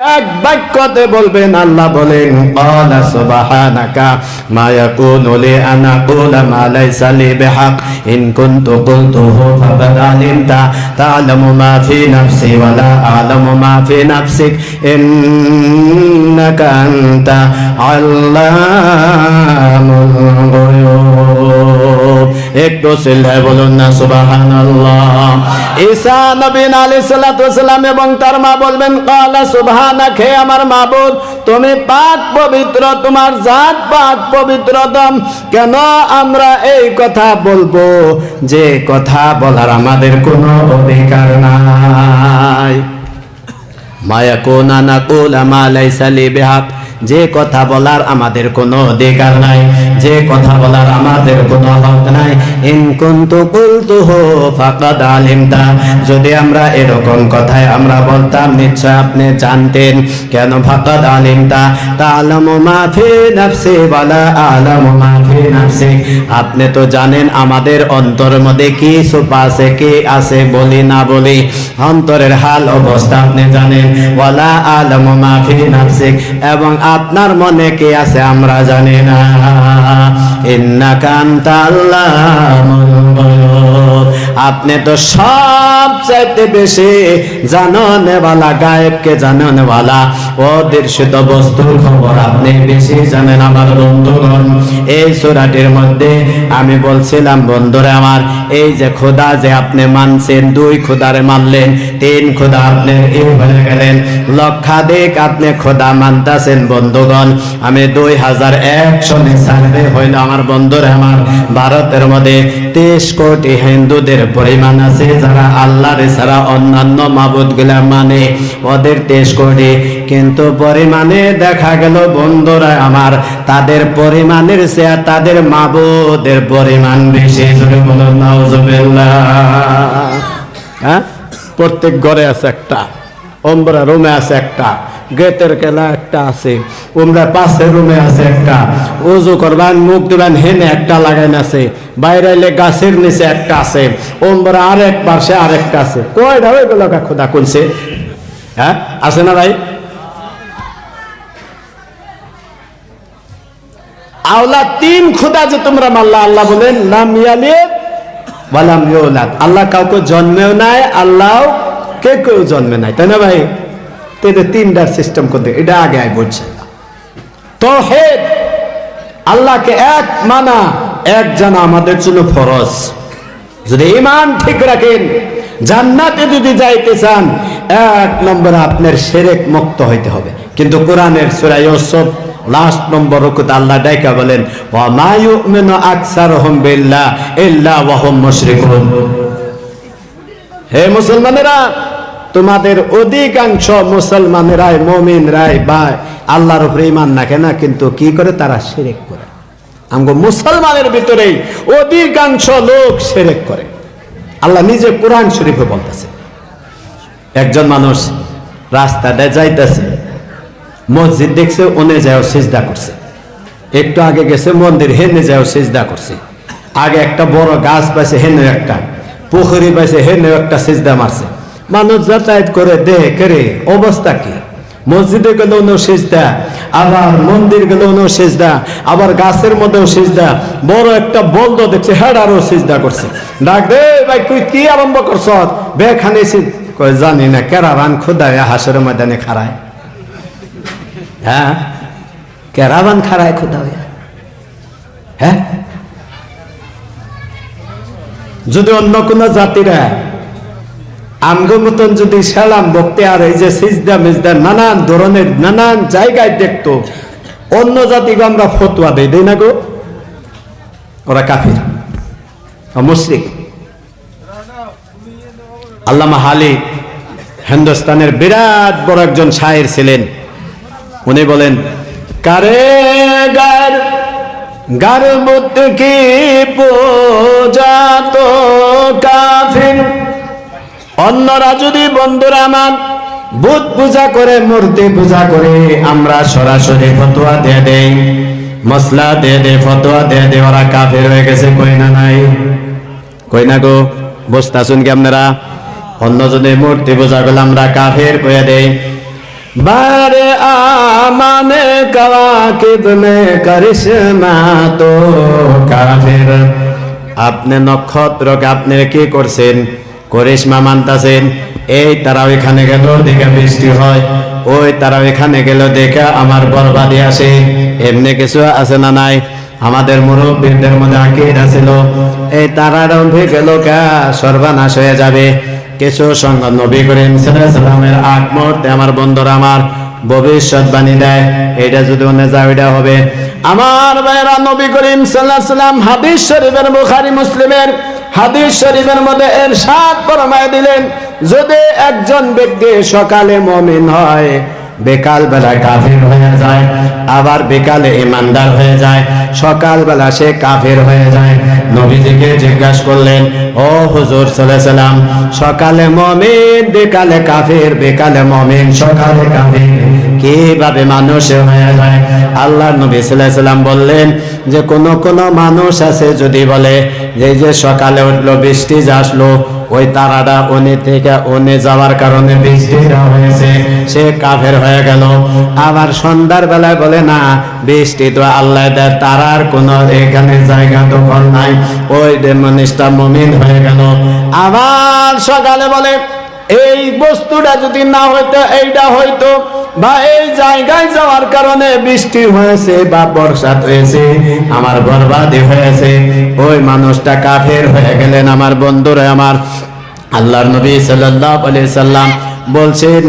এক বাক্যতে বলবেন, আল্লাহ বলেন ক্বালা সুবহানাকা, মা ইয়াকুনু লি আন আকুলা মা লাইসা লি বিহাক, ইন কুনতু কুলতুহু ফাকাদ আলিমতা তা'লামু মা ফি নাফসি ওয়া লা আ'লামু মা ফি নাফসিক, ইন্নাকা আনতা আল্লামুল গুয়ুব একটু সিল্লায় বলুন না, সুবহানাল্লাহ। ঈসা নবী আলাইহিস এবং তার মা বলবেন আমার তুমি পাক পবিত্র, তোমার জাত পাক পবিত্রতম। কেন আমরা এই কথা বলব? যে কথা বলার আমাদের কোনো অধিকার নাই। মায়াকুনা নাকুলা মা লাইসা লি বিহাক। যে কথা বলার আমাদের কোনো অধিকার নাই, যে কথা বলার আমাদের কোনো হক নাই। ইন কুনতু কুলতুহু ফাকাদ আলিমতা, যদি আমরা এরকম কথায় আমরা বলতাম, নিশ্চয় আপনি জানতেন কেন ফাকাদ আলিমতা? তাআলামু মা ফি নাফসি ওয়ালা আলামু মা ফি নাফসি। আপনি তো জানেন আমাদের অন্তর মধ্যে কি সুপা আছে, কি আছে বলি না বলি। অন্তরের হাল অবস্থা আপনি জানেন। ওয়ালা আলামু মা ফি নাফসিক এবং আপনার মনে কে আছে আমরা জানি না। ইন্না আল্লামুল গুয়ুব আপনি তো সব চাইতে বেশি জাননেওয়ালা, গায়েবকে জাননেওয়ালা। অদৃশ্য বস্তুর খবর আপনি বেশি জানেন আমার বন্ধুগণ। এই সূরাটির মধ্যে আমি বলছিলাম, বন্ধুরা আমার, এই যে খোদা যে আপনি মানছেন, দুই খোদারে মানলেন, তিন খোদা আপনি এই হয়ে গেলেন। লক্ষাধিক আপনি খোদা মানতাছেন, বন্ধুগণ। আমি দুই হাজার এক সনে হইল আমার বন্ধুরা আমার, ভারতের মধ্যে তেইশ কোটি হিন্দুদের পরিমাণ আছে, যারা আল্লাহর ছাড়া অন্যান্য মাবুদগুলা মানে ওদের তেইশ কোটি কিন্তু পরিমাণে দেখা গেল, বন্ধুরা আমার, তাদের পরিমাণের চেয়ে তাদের মাবুদের পরিমাণ বেশি। হ্যাঁ? প্রত্যেক ঘরে আছে একটা ওমরা রুমে আছে একটা। গেতের কেলা একটা আছে। উমরা পাশে রুমে আছে একটা। উজু করবান, মুখ দিবান, হেনে একটা লাগাইন আছে। বাইরে গাছের নিচে একটা আছে। ওমরা আরেক পাশে আরেকটা আছে। কয়টা ওই বেলা খোদা কোনছে হ্যাঁ আছে না ভাই? আওলা তিন খুদা যে তোমরা মাল্লা আল্লাহ বলেন, লাম ইয়ালিদ ওয়ালাম ইউলাদ। আল্লাহ কাউকে জন্মেও নাই, আল্লাহ কে কেউ জন্মে নাই, তাই না ভাই? তো তিনটার সিস্টেম করতে। এটা আগে আয় বলছে। তৌহিদ আল্লাহকে এক মানা, এক জানা আমাদের জন্য ফরজ। যদি ইমান ঠিক রাখেন, জান্নাতে যদি যাইতে চান, এক নম্বর আপনার সেরেক মুক্ত হইতে হবে। কিন্তু কোরআনের সূরা ইউসুফ লাস্ট নম্বর রুকুতে আল্লাহ ডাইকা বলেন, ওয়া মা ইউমিনু আকসারুহুম বিল্লাহ ইল্লা ওয়া হুম মুশরিকুন। হে মুসলমানেরা তোমাদের অধিকাংশ মুসলমানেরাই মমিনরাই বা আল্লাহর উপরে ইমান রাখে না, কিন্তু কি করে? তারা শিরেক করে। আমগো মুসলমানের ভিতরেই অধিকাংশ লোক শিরেক করে। আল্লাহ নিজে কোরআন শরীফে বলতেছে, একজন মানুষ রাস্তাটায় যাইতেছে, মসজিদ দেখছে ওনে যাও সিজদা করছে। একটু আগে গেছে মন্দির, হেনে যাও সিজদা করছে। আগে একটা বড় গাছ পাইছে, হেনে একটা। পুকুরি পাইছে, হেনে একটা সিজদা মারছে। মানুষ যাতায়াত করে দে করে অবস্থা কি? মসজিদে গেল নো সেজদা, আবার মন্দির গেল নো সেজদা, আবার গাছের মধ্যেও সেজদা, বড় একটা বলদ দেখছে হেডারও সেজদা করছে। ডাক দে ভাই, তুই কি আরম্ভ করছ? বেখানে জানি না, কেরা রান খুদায় হাসের ময়দানে খারায় হ্যাঁ? কেরাবান খারায় খোদা হ্যাঁ? যদি অন্য কোন জাতিরা আমগো মতন যদি সালাম বক্তে আর এই যে সিজদা মিজদা নানান ধরনের নানান জায়গায় দেখতো, অন্য জাতিকে আমরা ফতুয়া দেই দেই না গো? ওরা কাফির। মুশরিক। আল্লামা হালি হিন্দুস্তানের বিরাট বড় একজন শায়ের ছিলেন। উনি বলেন, কারে গার গারবত কি পূজা তো কাফির? অন্যরা যদি বন্ধুরা আমার ভূত পূজা করে, মূর্তি পূজা করে, আমরা সরাসরি ফতোয়া দিয়ে দেই। মশলা দিয়ে দে ফতোয়া দিয়ে দে ওরা কাফের হয়ে গেছে, কই না নাই? কই না গো? বসতা শুন কি আপনারা? অন্যজনে মূর্তি পূজা করলে আমরা কাফের কয়ে দেই। বারে আমানে কাওয়াকিব মে করিশমা তো কাফের? আপনি নক্ষত্রকে আপনি কি করছেন? করিশ্মা মানতাছেন, এই তারা ওইখানে গেল, দেখে বৃষ্টি হয়। ওই তারা ওইখানে গেল, দেখে আমার বরবাদি আসে। এমনি কিছু আছে না নাই? আমাদের মুরব্বীদের মধ্যে আকিদা ছিল এই তারারা উঠে গেল কা, সর্বনাশ হয়ে যাবে। কিছু সঙ্গ নবী করিম সালামের আগ মুহূর্তে আমার বন্ধুরা আমার ভবিষ্যৎবাণী দেয়। এটা যদি মনে যায় ওইটা হবে। আমার ভাইরা নবী করিম সাল্লাহ সাল্লাম হাদিস শরীফের বুখারি, মুসলিমের হাদিস শরীফের মধ্যে এর সাত ফরমায় দিলেন, যদি একজন ব্যক্তি সকালে মমিন হয় বেকাল বেলা কাফির হয়ে যায়, আবার বেকালে ইমানদার হয়ে যায় সকাল বেলা সে কাফের হয়ে যায়। নবীজিকে জিজ্ঞাসা করলেন, ও হুজুর সাল্লাম, সকালে মমিন, বিকালে কাফের, বিকালে মমিন, সকালে কাফির, কীভাবে মানুষ হয়ে যায়? আল্লাহ নবী সাল্লাম বললেন, যে কোন কোন মানুষ আছে যদি বলে যে যে সকালে উঠল, বৃষ্টি আসলো ওই তারাটা ওনে থেকে ওনে যাওয়ার কারণে বৃষ্টিটা হয়েছে, সে কাফের হয়ে গেল। আবার সন্ধ্যার বেলায় বলে, না, বৃষ্টি তো আল্লাহ দেয়, তারার কোনো এখানে জায়গা দখল নাই। ওই মানুষটা মমিন হয়ে গেল। আবার সকালে বলে, এই বস্তুটা যদি না হইতো, এইটা হইতো। বা এই জায়গায় যাওয়ার কারণে বৃষ্টি হয়েছে বা হয়েছে, আমার হয়েছে। ওই মানুষটা কাফের হয়ে গেলেন আমার বন্ধুরা আমার। আল্লাহর নবী সাল্লাম বলছেন,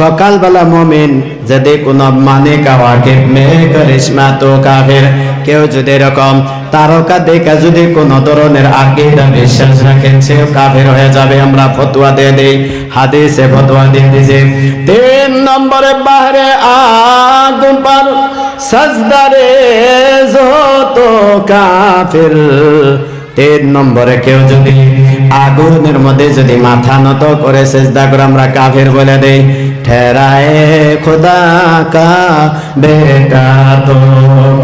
সকালবেলা মমিন যদি কোনো মানে কাওয়াকে মে করিশমা তো কাফের, কেউ যদি এরকম তারকা দেখা যদি কোন ধরনের আকিদা বিশ্বাস রাখেন সে কাফের হয়ে যাবে। আমরা ফতোয়া দিয়ে দেই, হাদিসে ফতোয়া দিয়ে দিছে তিন নম্বরে বাহরে আগুন পার সাজদারে যত কাফের। তিন নম্বরে কেউ যদি আগুনের মধ্যে যদি মাথা নত করে চেষ্টা করে আমরা কাফের বলে দেই। ঠেরায় খোদা কা বেটা তো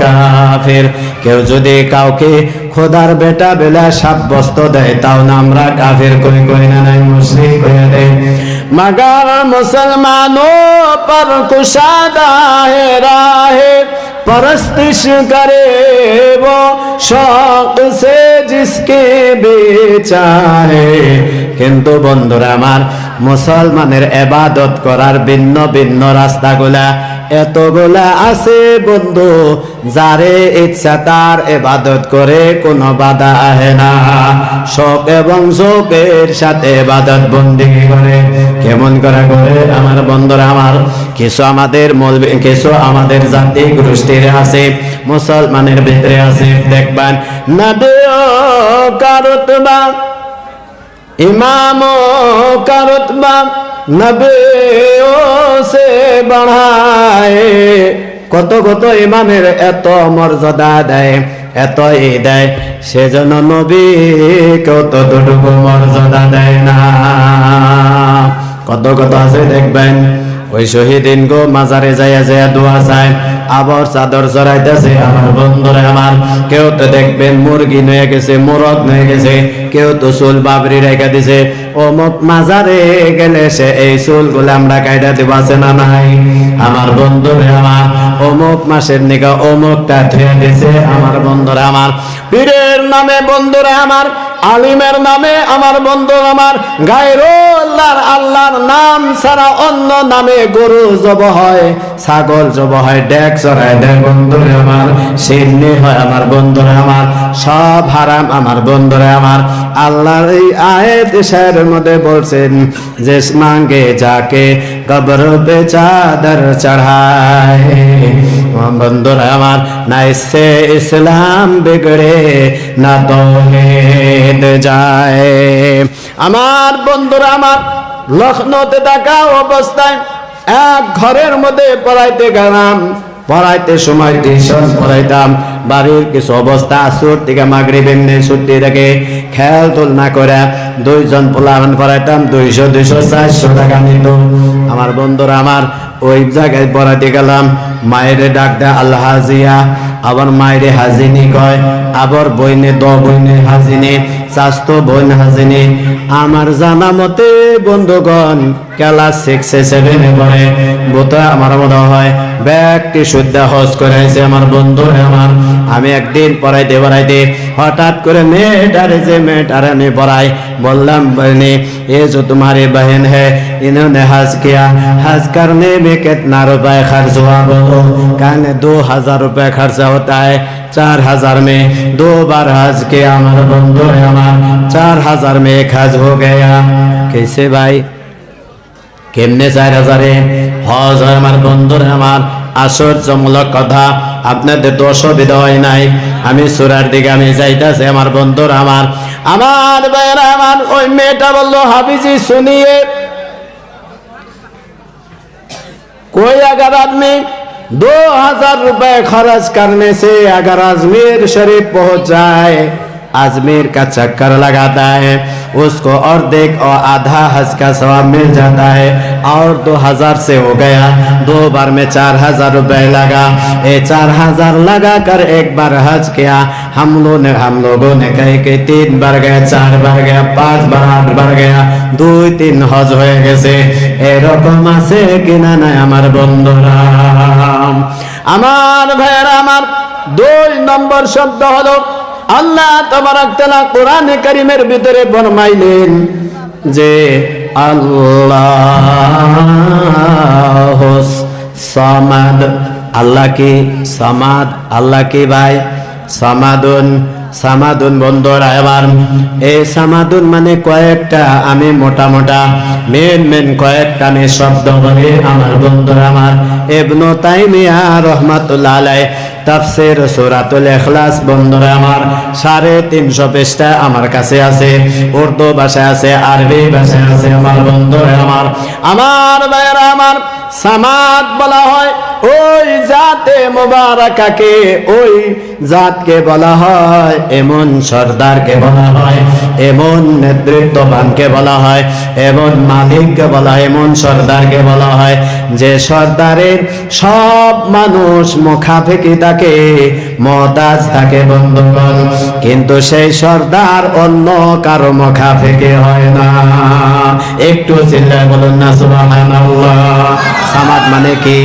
কাফের কেউ যদি কাউকে খোদার বেটা বেলা সাব্যস্ত দেয় তাও না আমরা কাফের কই কই না নাই মুসলিম কই দেয় मगर मुसलमानों पर कुशादा है राहे परस्तिश करे वो शौक से जिसके বেচা কিন্তু বন্ধুরা আমার মুসলমানের এবাদত করার ভিন্ন ভিন্ন রাস্তাগুলা এতগুলা আছে বন্ধু, যারে ইচ্ছা তার এবাদত করে কোনো বাধা আহে না। শোক এবং শোকের সাথে এবাদত বন্দি করে, কেমন করে করে? আমার বন্ধুরা, আমার কিছু আমাদের মৌলবি কিছু আমাদের জাতি গোষ্ঠীর আছে, মুসলমানের ভিতরে আছে, দেখবেন নবী কারতবা ইমাম کا رتبہ نبیوں সে بڑھائے কত কত ইমামের এত মর্যাদা দেয়, এত এই দেয়। সেজন্য নবী কত দুটুকু মর্যাদা দেয় না। কত কত আছে দেখবেন, ওই শহীদিন গো মাজারে যায় যাইয়া দোয়া যায় আবার চাদর চড়াইতেছে আমার বন্ধুরা আমার, কেউ তো দেখবেন মুরগি নয়ে গেছে, মোরগ নয়ে গেছে, কেউ তো চুল বাবরি রেখে দিছে। অমুক মাজারে গেলে সে এই চুলগুলো আমরা কাইটা দিব, আছে না নাই? আমার বন্ধুরা আমার, অমুক মাসের নিকা অমুকটা ধুয়ে দিছে। আমার বন্ধুরা আমার, পীরের নামে বন্ধুরা আমার আলিমের নামে আমার বন্ধু, আমার গায়রুল্লাহর আল্লাহর নাম ছাড়া অন্য নামে গরু জব হয়, ছাগল জব হয়, ডেক চড়ায় দেয় বন্ধুরে আমার, সিন্নি হয় আমার বন্ধুরে আমার, সব হারাম আমার বন্ধুরে আমার। আল্লাহর এই আয়াত শের মধ্যে বলছেন যে মাঙ্গে যাকে কবর পে চাদর চড়ায় বন্ধুরা আমার, না সে ইসলাম বিগড়ে, না তৌহিদ যায়। আমার বন্ধুরা আমার, লখনৌতে থাকা অবস্থায় এক ঘরের মধ্যে পড়াইতে গেলাম। পড়াইতে সময় টিউশন পড়াইতাম। বাড়ির কিছু অবস্থা আসুর থেকে মাগরি বেমনে ছুটি থেকে খেয়াল তুল না করে দুইজন পোলাহান পড়াইতাম দুইশো দুইশো, চারশো টাকা নিত। আমার বন্ধুরা আমার ওই জায়গায় পড়াইতে গেলাম। মায়েরে ডাক দেয় আল্লাহ হাজিয়া। আবার মায়েরে হাজিনি কয়, আবার বইনে দ, বইনে হাজিনি। স্বাস্থ্য বোন হাজিনি আমার জানা মতে বন্ধুগণ ক্লাস সিক্সে সেভেনে পড়ে বোধ আমার মনে হয় ব্যাগটি শুদ্ধ হজ করেছে আমার বন্ধু আমার আমি একদিন পড়াইতে পড়াইতে হঠাৎ করে মেয়েটারে যে মেয়েটারে আমি পড়াই বললাম बहनी ये जो तुम्हारी बहन है इन्होंने हज किया हज करने में कितना रुपए खर्च हुआ बोलो कहने दो हजार रुपए खर्चा होता है चार हजार में दो बार हज किया हमारे बंधु है हमार चार हजार में एक हज हो गया कैसे भाई কেমনে চার হাজারে হজ হয় আমার বন্ধুর আমার আশ্চর্যমূলক কথা আপনাদের তো অসুবিধা হয় নাই আমি সুরার দিকে আমি যাইতেছি আমার বন্ধুর আমার আমার ভাইয়েরা আমার ওই মেয়েটা বললো হাবিজি শুনিয়ে कोई अगर आदमी दो हजार रुपए खर्च करने से अगर अजमेर शरीफ पहुंच जाए अजमेर का चक्कर लगाता है उसको और देख और आधा हज का सवाब मिल जाता है और दो हजार से हो गया दो बार में चार हजार रुपए लगा ये चार हजार लगा कर एक बार हज किया हम लोग ने हम लोगों ने कहे कि तीन बार गया चार बार गया पांच बार आठ बार गया দুই তিন হজ হয়ে গেছে এরকম আছে কিনা নাই আমার বন্ধুরা আমার ভাইয়ের আমার দুই নম্বর শব্দ হলো, আল্লাহ তোমার কোরআনে করিমের ভিতরে বরমাইলেন যে, আল্লাহ সমাদ, আল্লাহ কি সামাদ, আল্লাহ কি ভাই, সামাদুন সামাদুন বন্ধুরা, এবার এই সামাদুন মানে কয়েকটা, আমি মোটা মোটা, মেন মেন কয়েকটা আমি শব্দ বলি, আমার বন্ধুরা আমার। এবনু তাইমিয়া রহমাতুল্লাহ আলাই তাফসির সূরাতুল ইখলাস, বন্ধুরা আমার, সাড়ে তিনশো পৃষ্ঠা আমার কাছে আছে, উর্দু ভাষায় আছে, আরবি ভাষায় আছে, আমার বন্ধুরা আমার। আমার ভাইয়েরা আমার, সামাদ বলা হয়, ওই জাতে মোবারকাকে, ওই জাতকে বলা হয়, এমন সর্দারকে বলা হয়, এমন নেতৃত্ববানকে বলা হয়, এমন মালিককে বলা হয়, এমন সর্দারকে বলা হয়। যে সর্দারের সব মানুষ মুখাফেকি থাকে মতাজ থাকে বন্ধুগণ কিন্তু সেই সর্দার অন্য কারও মুখাফেকি হয় না। একটু চিল্লায় বলুন না, সুবহানাল্লাহ। সামাদ মানে কি?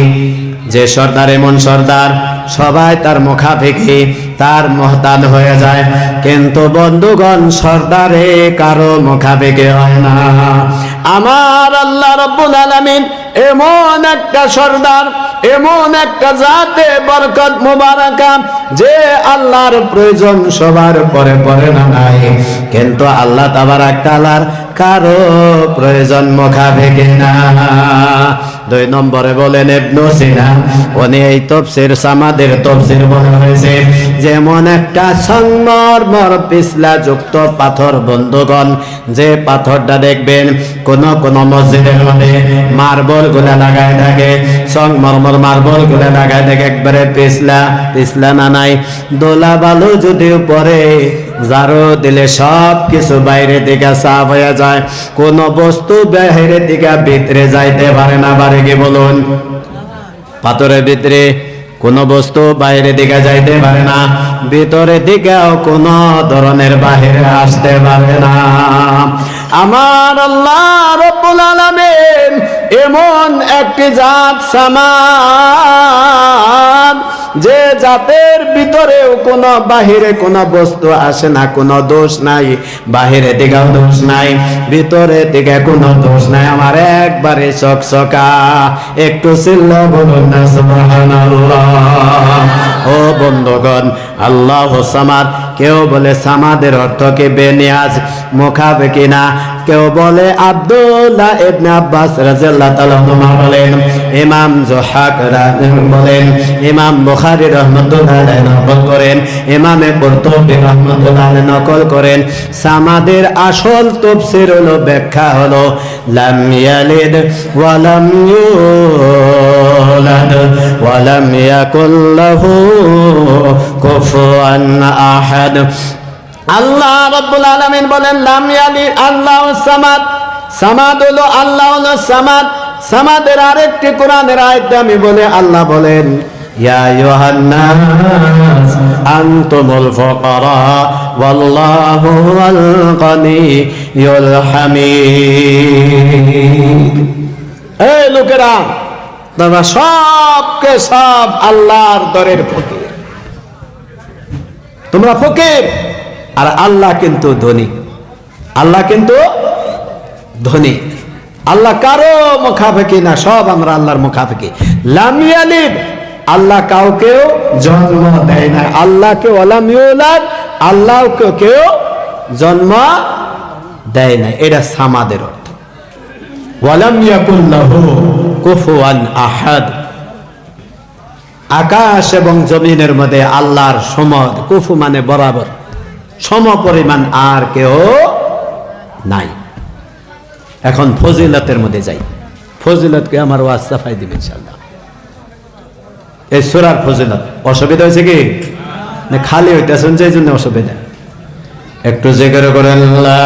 যে সর্দার এমন সর্দার সবাই তার মুখাফেকি তার মহতান হয়ে যায়। কিন্তু বন্ধুগণ, সর্দারে কারও মুখাফেকি হয় না। আমার আল্লাহ রব্বুল আলামিন এমন একটা সর্দার, এমন একটা জাতে বরকত মুবারাকা যে আল্লাহর প্রয়োজন সবার পরে পরে না নাই। কিন্তু আল্লাহ তাবারাক তাআলার কারও প্রয়োজন মুখাফেকি না। দুই নম্বরে বলেন ইবনু সিনা। উনি এই তফসির সামাদের তফসির বলা হয়েছে, যেমন একটা সংমরমর পিছলা যুক্ত পাথর, বন্ধুগণ, যে পাথরটা দেখবেন, কোন কোন মসজিদের মধ্যে মার্বলগুলা লাগায় থাকে সংমরমর মার্বলগুলা লাগায় থাকে, একবারে পিছলা পিছলা না নাই দোলা বালু যদি পরে জারো দিলে সব কিছু বাইরে দিকে সাফ হয়ে যায়। কোন বস্তু বাইরে দিকে ভিতরে যাইতে পারে না পারে কি বলুন। পাথরের ভিতরে কোন বস্তু বাইরে দিকে যাইতে পারে না, ভিতরে দিকেও কোন ধরনের বাহিরে আসতে পারে না। আমার আল্লাহ রব্বুল আলামিন এমন একটি জাত সামান যে জাতের ভিতরেও কোনো বাহিরে কোনো বস্তু আসে না, কোনো দোষ নাই। বাহিরে দিকেও দোষ নাই, ভিতরে দিকে কোনো দোষ নাই। আমার একবারে চকচকা একটু চিল্ল বলুন না ও বন্ধুগণ, আল্লাহ সামাদ কেউ বলে সামাদের অর্থ কি বেনিয়াজ মুখাফেকি না কেউ বলে আব্দুল্লাহ ইবনে আব্বাস রাদিয়াল্লাহু তাআলা বলেন, ইমাম জোহাক বলেন, ইমাম বুখারী রহমাতুল্লাহ আলাইহি নকল করেন, ইমামে কুরতুবী রহমাতুল্লাহ আলাইহি নকল করেন। সামাদের আসল তাফসীর হলো, ব্যাখ্যা হলো, লাম ইয়ালিদ ওয়া লাম ইউলাদ ওয়া লাম ইয়াকুল লাহু কুফুয়ান আহাদ। আহাদ আল্লাহ রাব্বুল আলামিন বলেন, লাম ইয়ালি আল্লাহু সামাদ। সামাদ হলো আল্লাহ হলো সামাদ। সামাদের আরেকটি কোরআনের আয়াতে আমি বলে, আল্লাহ বলেন, ইয়া ইউহান্নাস আনতুমুল ফুকারা ওয়াল্লাহু আল গানিয়ুল হামিদ এই লোকেরা, তোমরা সবকে সব আল্লাহর দরের প্রতি তোমরা ফকির আর আল্লাহ কিন্তু ধনী। আল্লাহ কিন্তু ধনী। আল্লাহ কারও মুখাফেকি না, সব আমরা আল্লাহর মুখাফেকি। লামিয়ালিদ আল্লাহ কাউকেও জন্ম দেয় না আল্লাহকে ওলামিউলাদ আল্লাহকে কেউ জন্ম দেয় না এটা সামাদের অর্থ। ওয়ালাম ইয়াকুল্লাহু কুফুয়ান আহাদ। আকাশ এবং জমিনের মধ্যে আল্লাহর সমদ কুফু মানে বরাবর। সম পরিমাণ আর কেউ নাই। এখন ফজিলতের মধ্যে যাই। ফজিলতকে আমার ওয়াজ সাফাই ইনশাল্লাহ এই সুরার ফজিলত, অসুবিধা হয়েছে কি? না, খালি হইতেছেন যে জন্য অসুবিধা। একটু জেগে করেন, লা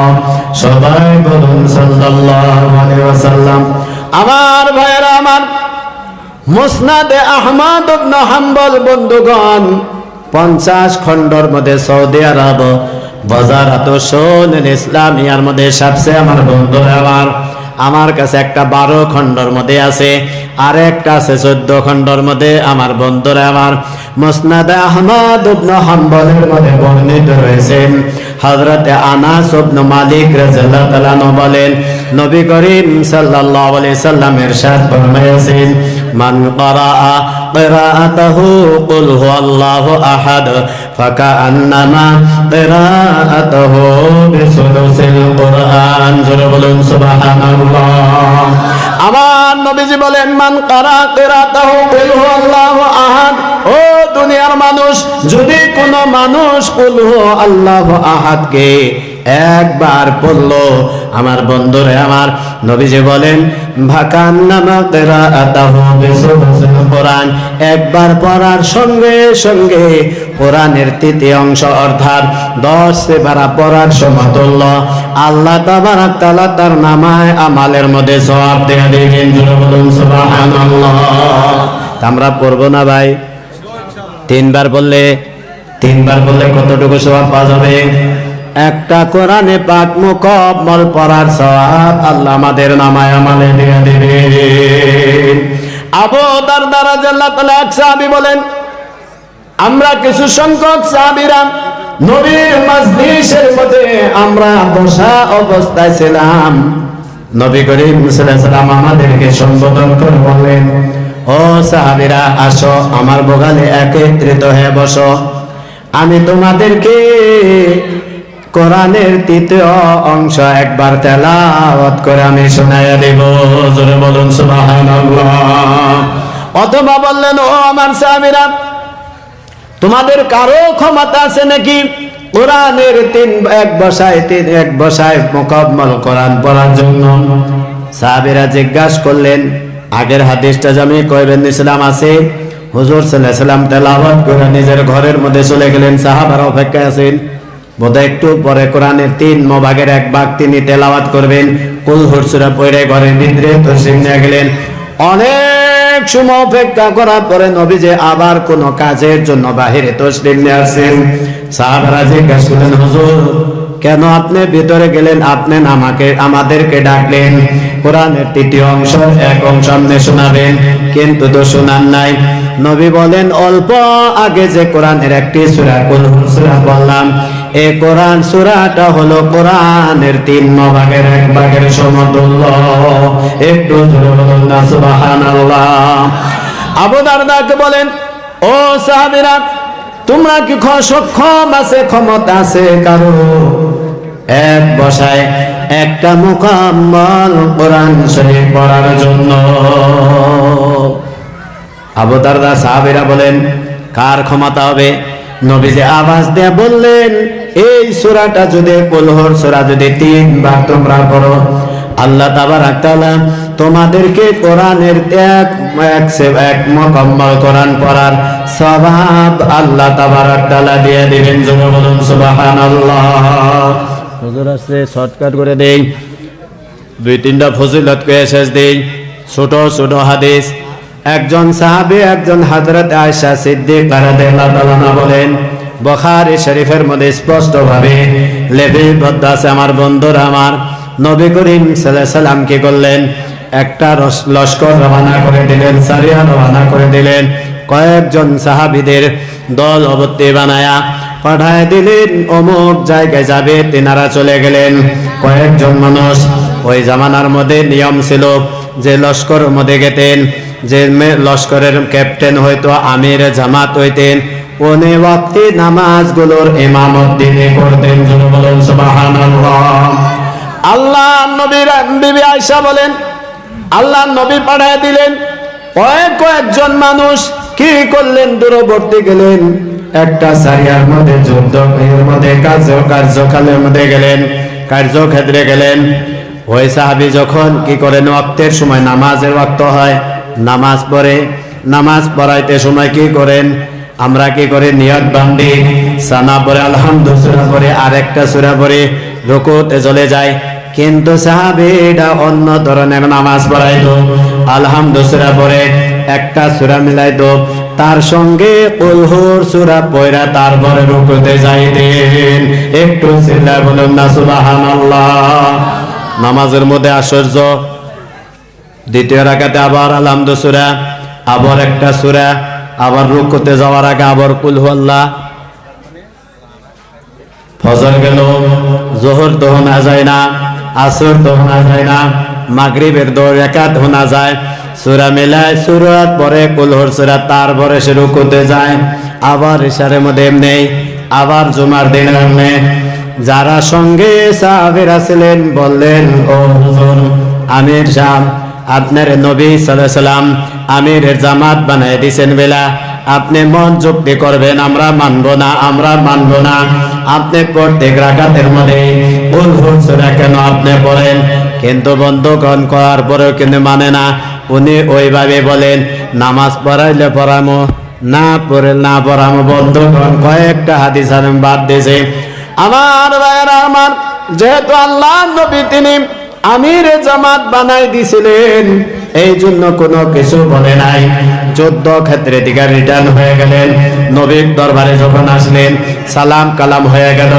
সবাই বলুন সাল্লাল্লাহু আলাইহি ওয়াসাল্লাম। আমার ভাইরা আমার মুসনাদে আহমদ ইবনে হাম্বল বন্ধুগণ, পঞ্চাশ খণ্ডর মধ্যে সৌদি আরব, বাজার শোনেন ইসলামিয়ার মধ্যে সবচেয়ে আমার বন্ধু আমার আমার কাছে একটা বারো খণ্ডর মধ্যে আছে আর একটা আছে চোদ্দ খণ্ডর মধ্যে আমার বন্ধুরা আমার। মুসনাদে আহমদ ইবনে হাম্বলের মধ্যে বর্ণিত রয়েছেন হযরতে আনাস ইবনে মালিক রাদিয়াল্লাহু তাআলা বলেন, নবী করিম সাল্লাল্লাহু আলাইহি সাল্লাম ইরশাদ ফরমায়েছেন, মান ক্বারাআ কিরাআতাহু কুল হুয়াল্লাহু আহাদ, ফাকাআন্নামা কিরাআতাহু বিসুলুসিল কুরআন জোরে বলুন, সুবহানাল্লাহ। আমার নবীজি বলেন, মান কারা কিরাতাহু কুল হুয়াল্লাহু দুনিয়ার মানুষ, যদি কোন মানুষ কুল আল্লাহ আহাদকে একবার পড়ল আমার বন্ধুরে আমার নবীজি বলেন ভাকান নামা কুরআন একবার পড়ার সঙ্গে সঙ্গে কোরআনের তৃতীয় অংশ অর্থাৎ দশ সেবারা পড়ার সমতুল্য আল্লাহ তাবারাক তাআলা তার নামায় আমালের মধ্যে সওয়াব দিয়ে দিবেন আমরা পড়ব না ভাই। তিনবার বললে তিনবার বললে কতটুকু সওয়াব পাওয়া যাবে? একটা কোরআনে পাক মুকম্মল পড়ার সওয়াব আল্লাহ আমাদের নামায় আমালে দিয়ে দিবেন আবু দারদা রাদিয়াল্লাহু তাআলা এক সাহাবী বলেন, আমরা কিছু সংখ্যক সাহাবীরা নবীর মজলিসের মধ্যে আমরা বসা অবস্থায় ছিলাম। নবী করিম সাল্লাল্লাহু আলাইহি সাল্লাম আমাদেরকে সম্বোধন করে বললেন ও সাহাবীরা, আসো, আমার বগালে একত্রিত হয়ে বসো। আমি তোমাদেরকে কোরআনের তৃতীয় অংশ একবার তেলাওয়াত করে আমি শোনাইয়া দেব। জোরে বলুন, সুবহানাল্লাহ। অথবা বললেন, ও আমার সাহাবীরা, তোমাদের কারও ক্ষমতা আছে নাকি? কোরআনের তিন, এক বসায় তিন, এক বসায় মোকাম্মল কোরআন পড়ার জন্য। সাহাবীরা জিজ্ঞাসা করলেন আগের হাদিসটা জামি কয়বেন ইসলাম আছে? হুজুর সাল্লাহ সাল্লাম তেলাওয়াত করে নিজের ঘরের মধ্যে চলে গেলেন, সাহাবারা অপেক্ষায় আছেন। বোধহয় একটু পরে কোরআনের তিন মোবাগের এক ভাগ তিনি তেলাওয়াত করবেন। কুল হুরসুরা পড়ে ঘরের ভিতরে তসিম নিয়ে গেলেন। অনেক সময় অপেক্ষা করার পরে নবী যে আবার কোন কাজের জন্য বাহিরে তসলিম নিয়ে আসেন সাহাবারা জিজ্ঞাসা করলেন, হুজুর কেন আপনি ভিতরে গেলেন? আপনি আমাকে, আমাদেরকে ডাকলেন। কোরআনের তৃতীয় অংশ, এক অংশ আপনি শোনাবেন, কিন্তু তো শোনান নাই। নবী বলেন, অল্প আগে যে কোরআনের একটি সূরা, কুল সূরা বললাম এই কোরআন সূরাটা হলো কোরআনের তিন ভাগের এক ভাগের সমতুল্য। একটু আবু দারদাকে বলেন, ও সাহাবীরা, তোমরা কি সক্ষম আছে, ক্ষমতা আছে কারও? এক বসায় একটা মুকাম্মল কোরআন শরীফ পড়ার জন্য। আবু দারদা সাহাবীরা বলেন, কার ক্ষমতা হবে? নবীজি আওয়াজ দিয়ে বললেন, এই সূরাটা যদি কুলহর সূরা যদি তিনবার তোমরা পড়ো, আল্লাহ তাবারাক তাআলা তোমাদেরকে কোরআনের এক এক সে- এক মুকম্মল কোরআন পড়ার সওয়াব আল্লাহ তাবারাক তাআলা দিয়ে দিবেন। জোরে বলুন, সুবহানাল্লাহ। হুজুর আসছে শর্টকাট করে দেই। দুই, তিনটা ফজিলত কয়ে শেষ দেই। ছোট ছোট হাদিস। একজন সাহাবী, একজন হযরত আয়েশা সিদ্দিক বলেন, বুখারী শরীফের মধ্যে স্পষ্ট ভাবে লেপিবদ্ধ আছে আমার বন্ধুরা আমার। নবী করিম সাল্লাম কি করলেন? একটা লস্কর রওনা করে দিলেন সারিয়া রওনা করে দিলেন। কয়েকজন সাহাবীদের দল অবর্তী বানায়া পাঠায় দিলেন অমুক জায়গায় যাবে, তেনারা চলে গেলেন। কয়েকজন মানুষ ওই জামানার মধ্যে নিয়ম ছিল যে লস্কর মধ্যে গেতেন, যে লস্করের ক্যাপ্টেন হয়তো আমির জামাত হইতেন। উনি ওয়াক্তি নামাজগুলোর ইমামত দিনে করতেন বলুন, সুবহানাল্লাহ। আল্লাহ নবীর বিবি আয়েশা বলেন, আল্লাহ নবী পাঠায় দিলেন কয়েক কয়েকজন মানুষ কি করলেন, দূরবর্তী গেলেন। একটা সারিয়ার মধ্যে যুদ্ধ, এর মধ্যে কার্য, কার্যকালের মধ্যে গেলেন, কার্যক্ষেত্রে গেলেন। ওই সাহাবি যখন কি করেন ওয়াক্তের সময় নামাজের ওয়াক্ত হয়, নামাজ পড়ে, নামাজ পড়াইতে সময় কি করেন? আমরা কি করে? নিয়ত বান্ধি, সানা পরে, আলহামদুলিল্লাহ পরে, আরেকটা সূরা পরে রুকুতে চলে যায় কিন্তু সাহাবীরা অন্য ধরনের নামাজ পড়াইতো। আলহামদুলিল্লাহ পরে একটা সূরা মিলাইতো। তার সঙ্গে কুলহুর সূরা পয়রা তারপরে রুকুতে যাইতেন। একটু চিল্লা বলুন না, সুবহানাল্লাহ। নামাজের মধ্যে আশ্চর্য। দ্বিতীয় রাকাতে আবার আলহামদু সূরা, আবার একটা সূরা, আবার রুকুতে যাওয়ার আগে আবার কুলহু আল্লাহ ফজর গেল, জোহর তো যায় না, আসর তো যায় না, মাগরিবের দো একাত হোনা যায়। সুরা মিলায় সুরাত পরে কুলহর সুরা তারপরে সে রুকুতে যায়। আবার ইশারের মধ্যে এমনি, আবার জুমার দিন যারা সঙ্গে সাহাবেরা ছিলেন বললেন, ও হুজুর, আমির শাহ আপনার নবী সাল্লাম আমিরের জামাত বানাই দিছেন বেলা। আপনি মন যুক্তি করবেন, আমরা মানব না, আমরা মানব না। আপনি প্রত্যেক রাকাতের মধ্যে কেন আপনি পড়েন? কিন্তু বন্ধগণ, করার পরেও কিন্তু মানে না। উনি ওইভাবে বলেন, নামাজ পড়াইলে পড়ামো, না পড়ে, না পড়ামো। বন্ধগণ, কয়েকটা হাদিস আমি বাদ দিয়েছে। আমার ভাইয়েরা আমার, যেহেতু আল্লাহ নবী তিনি আমির জামাত বানাই দিছিলেন, এই জন্য কোনো কিছু বলে নাই। যুদ্ধ ক্ষেত্রে দিকে রিটার্ন হয়ে গেলেন। নবীর দরবারে যখন আসলেন সালাম কালাম হয়ে গেল।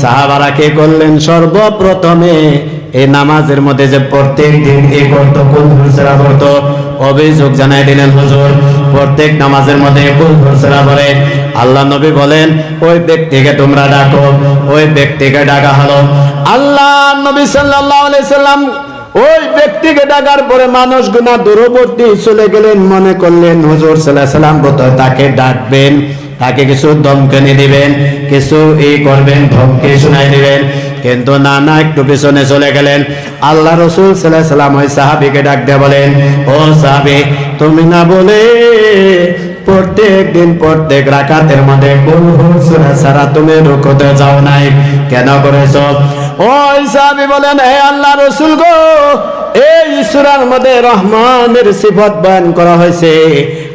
সাহাবারা কি করলেন? সর্বপ্রথমে এই নামাজের মধ্যে যে প্রত্যেক দিন এই করতো কোন হুসরা করতো অভিযোগ জানাই দিলেন হুজুর, প্রত্যেক নামাজের মধ্যে কোন হুসরা করে আল্লাহ নবী বলেন, ওই ব্যক্তিকে তোমরা ডাকো, ওই ব্যক্তিকে ডাকা হলো। আল্লাহ নবী সাল্লাল্লাহু আলাইহি সাল্লাম ওই ব্যক্তিকে ডাকার পরে মানুষ গুনা দূরবর্তী চলে গেলেন, মনে করলেন, হুজুর সাল্লাল্লাহু আলাইহি সাল্লাম তাকে ডাকবেন, তাকে কিছু ধমকানি দিবেন, কিছু এই করবেন, ধমকে শোনাই দিবেন। কিন্তু না না একটু পিছনে চলে গেলেন। আল্লাহ রসুল সাল্লাহ সাল্লাম ওই সাহাবিকে ডাক দিয়ে বলেন, ও সাহাবি, তুমি না বলে প্রত্যেক দিন প্রত্যেক রাকাতের মধ্যে সূরা তুমি রুকুতে যাও নাই? কেন করেছ? ওই সাহাবি বলেন, হে আল্লাহ রসুল গো এই সূরার মধ্যে রহমানের সিফত বয়ান করা হয়েছে।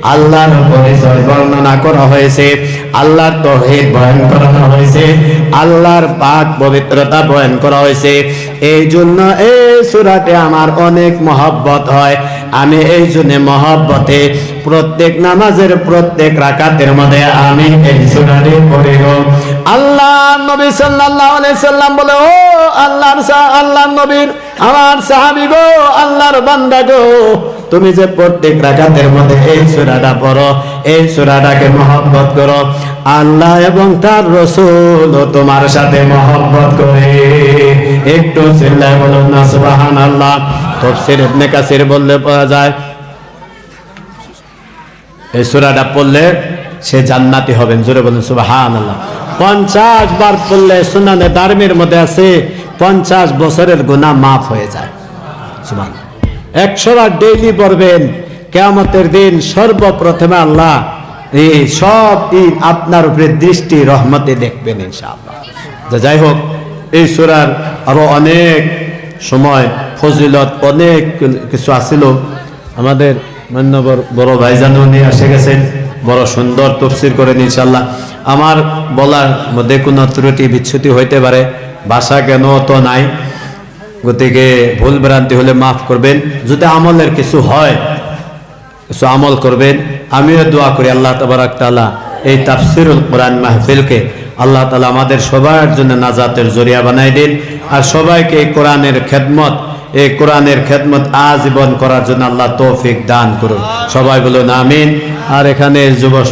আল্লাহর পরিচয় বর্ণনা করা হয়েছে। আল্লাহর তৌহিদ বয়ান করা হয়েছে। আল্লাহর পাক পবিত্রতা বয়ান করা হয়েছে। এই জন্য এই সূরাতে আমার অনেক মহব্বত হয়। আমি এই জন্য মহব্বতে প্রত্যেক নামাজের প্রত্যেক রাকাতের মধ্যে আমি এই সূরাটি পড়ি আল্লাহ নবী সাল্লাল্লাহু আলাইহি সাল্লাম বলে, ও আল্লাহর আল্লাহর নবীর, আমার সাহাবী গো, আল্লাহর বান্দা গো, তুমি যে প্রত্যেক রাকাতের মধ্যে এই সূরাটা পড়ো, এই সূরাটাকে মহব্বত করো, আল্লাহ এবং তার রসুল তোমার সাথে মহব্বত করে। একটু চিল্লায় বলুন না, সুবহানাল্লাহ। তফসির ইবনে কাসির বললে পাওয়া যায়, এই সূরাটা পড়লে সে জান্নাতি হবেন জোরে বলুন সুবাহান আল্লাহ পঞ্চাশ বার পড়লে সুনানে দার্মের মধ্যে আছে, পঞ্চাশ বছরের গুণা মাফ হয়ে যায়। একশো বার ডেইলি পড়বেন, কেয়ামতের দিন সর্বপ্রথমে আল্লাহ এই সব ঈদ আপনার উপরে দৃষ্টি, রহমতে দেখবেন ইনশাআল্লাহ। যাই হোক, এই সুরার আরও অনেক সময়, ফজিলত অনেক কিছু আসিল। আমাদের মান্যবর বড় ভাইজানও নিয়ে এসে গেছেন, বড় সুন্দর তফসির করেন ইনশাল্লাহ আমার বলার মধ্যে কোনো ত্রুটি বিচ্ছুতি হইতে পারে। ভাষা কেন তো নাই? গতিকে ভুল ভ্রান্তি হলে মাফ করবেন। যদি আমলের কিছু হয়, কিছু আমল করবেন, আমিও দোয়া করি আল্লাহ তবরাক তাআলা এই তাফসিরুল কোরআন মাহফিলকে আল্লাহ তালা আমাদের সবার জন্য নাজাতের জরিয়া বানাই দিন। আর সবাইকে এই কোরআনের খেদমত, এই কোরআনের খেদমত আজীবন করার জন্য আল্লাহ তৌফিক দান করুন। সবাই বলুন আমিন। আর এখানে যুব